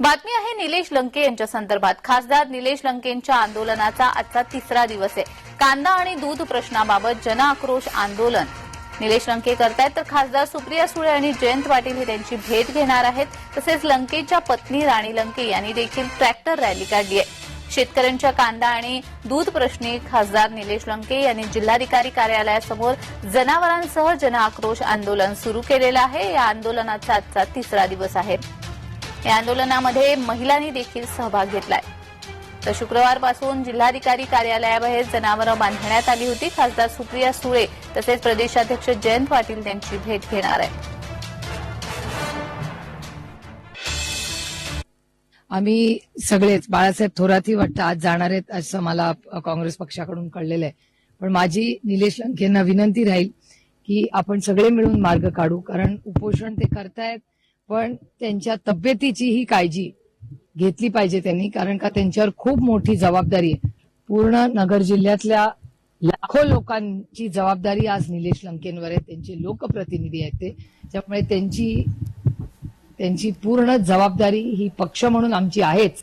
बातमी आहे निलेश लंके यांच्या संदर्भात. खासदार निलेश लंकेंच्या आंदोलनाचा आजचा तिसरा दिवस आहे. कांदा आणि दूध प्रश्नाबाबत जनआक्रोश आंदोलन. निलेश लंके करतायत तर खासदार सुप्रिया सुळे आणि जयंत पाटील हे त्यांची भेट घेणार आहेत. तसेच लंकेच्या पत्नी राणी लंके यांनी देखील ट्रॅक्टर रॅली काढली आहे. शेतकऱ्यांच्या कांदा आणि दूध प्रश्नी खासदार निलेश लंके यांनी जिल्हाधिकारी कार्यालयासमोर जनावरांसह जनआक्रोश आंदोलन सुरू केलेलं आहे. या आंदोलनाचा आजचा तिसरा दिवस आहे. या आंदोलनामध्ये महिलांनी देखील सहभाग घेतलाय. तर शुक्रवारपासून जिल्हाधिकारी कार्यालयाबाहेर जनावरं बांधण्यात आली होती. खासदार सुप्रिया सुळे तसेच प्रदेशाध्यक्ष जयंत पाटील त्यांची भेट घेणार आहे आम्ही सगळेच बाळासाहेब थोरातही वाटतं आज जाणार आहेत असं मला काँग्रेस पक्षाकडून कळलेलं आहे. पण माझी निलेश लंकेंना विनंती राहील की आपण सगळे मिळून मार्ग काढू कारण उपोषण ते करतायत. पण त्यांच्या तब्येतीची ही काळजी घेतली पाहिजे त्यांनी कारण का त्यांच्यावर खूप मोठी जबाबदारी आहे. पूर्ण नगर जिल्ह्यातल्या लाखो लोकांची जबाबदारी आज निलेश लंकेंवर आहे. त्यांचे लोकप्रतिनिधी आहेत ते. त्यामुळे त्यांची त्यांची पूर्ण जबाबदारी ही पक्ष म्हणून आमची आहेच.